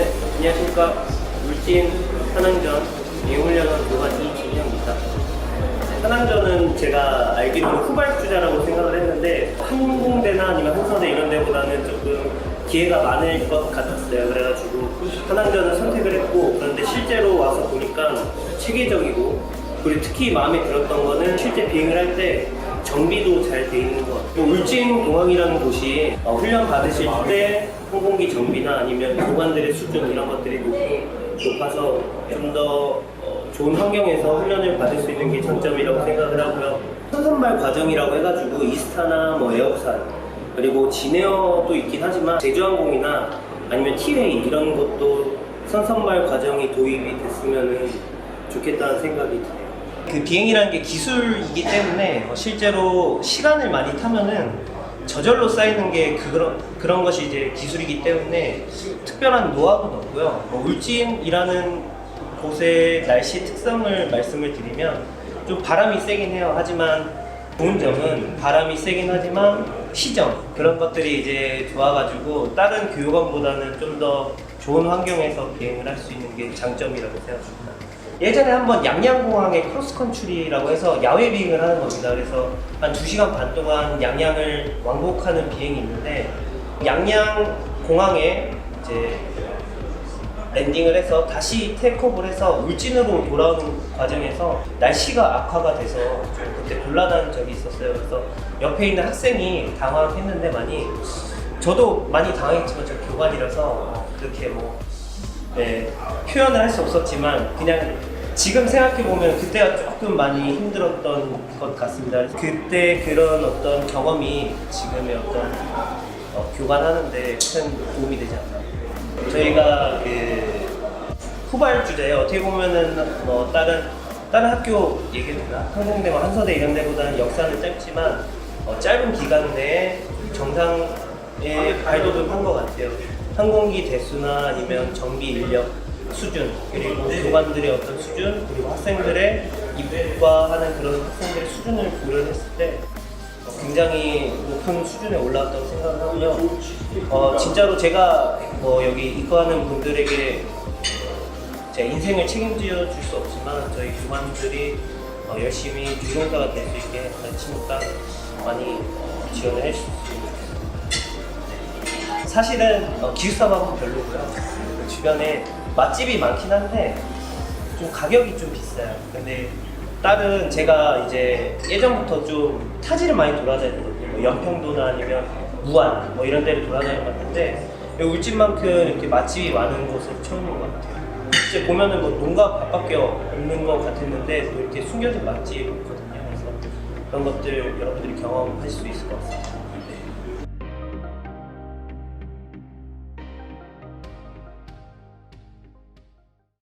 네, 안녕하십니까. 울진 한항전 예훈련원 교관 이진영입니다. 네, 한항전은 제가 알기로는 후발주자라고 생각을 했는데 한공대나 아니면 한서대 이런 데보다는 조금 기회가 많을 것 같았어요. 그래가지고 한항전을 선택을 했고 그런데 실제로 와서 보니까 체계적이고 그리고 특히 마음에 들었던 거는 실제 비행을 할때 정비도 잘 돼 있는 것 같아요. 울진 공항이라는 곳이 어, 훈련 받으실 때 항공기 정비나 아니면 교관들의 수준 이런 것들이 높, 높아서 좀더 좋은 환경에서 훈련을 받을 수 있는 게 장점이라고 생각을 하고요. 선선발 과정이라고 해가지고 이스타나 뭐 에어산 그리고 진에어도 있긴 하지만 제주항공이나 아니면 티웨이 이런 것도 선선발 과정이 도입이 됐으면 좋겠다는 생각이 드네요. 그 비행이라는 게 기술이기 때문에 어, 실제로 시간을 많이 타면은 저절로 쌓이는 게 그런 그런 것이 이제 기술이기 때문에 특별한 노하우는 없고요. 뭐 울진이라는 곳의 날씨 특성을 말씀을 드리면 좀 바람이 세긴 해요. 하지만 좋은 점은 바람이 세긴 하지만 시정 그런 것들이 이제 좋아가지고 다른 교육원보다는 좀 더 좋은 환경에서 비행을 할 수 있는 게 장점이라고 생각합니다. 예전에 한번 양양공항에 크로스컨트리라고 해서 야외 비행을 하는 겁니다. 그래서 한 2시간 반 동안 양양을 왕복하는 비행이 있는데 양양 공항에 이제 랜딩을 해서 다시 테이크업을 해서 울진으로 돌아오는 과정에서 날씨가 악화가 돼서 좀 그때 곤란한 적이 있었어요. 그래서 옆에 있는 학생이 당황했는데 많이 저도 많이 당황했지만 저 교관이라서 그렇게 뭐 네, 표현을 할 수 없었지만 그냥 지금 생각해 보면 그때가 조금 많이 힘들었던 것 같습니다. 그때 그런 어떤 경험이 지금의 어떤 어, 교관하는데 큰 도움이 되지 않나. 저희가 그 후발 주제에 어떻게 보면은 뭐 다른 다른 학교 얘기나 항공대와 한서대 이런 데보다는 역사는 짧지만 어, 짧은 기간 내에 정상에 발돋움 한 것 같아요. 항공기 대수나 아니면 정비 인력 수준 그리고 교관들의 어떤 수준 그리고 학생들의 입과하는 그런 학생들의 수준을 고려했을 때 어, 굉장히 높은 수준에 올라왔다고 생각을 하고요. 어, 진짜로 제가 뭐 여기 입과하는 분들에게 제 인생을 책임져 줄 수 없지만 저희 교관들이 어, 열심히 조종사가 될 수 있게 친구가 많이 어, 지원을 해주셨으면 좋겠습니다. 사실은 어, 기숙사방은 별로고요. 그 주변에 맛집이 많긴 한데 좀 가격이 좀 비싸요. 근데 다른 제가 이제 예전부터 좀 타지를 많이 돌아다녔거든요. 뭐 연평도나 아니면 무안 뭐 이런 데를 돌아다녀봤는데 여기 울진만큼 이렇게 맛집이 많은 곳은 처음인 것 같아요. 이제 보면은 뭐 농가 밥밖에 없는 것 같았는데 또 이렇게 숨겨진 맛집이 있거든요. 그래서 그런 것들 여러분들이 경험하실 수 있을 것 같습니다.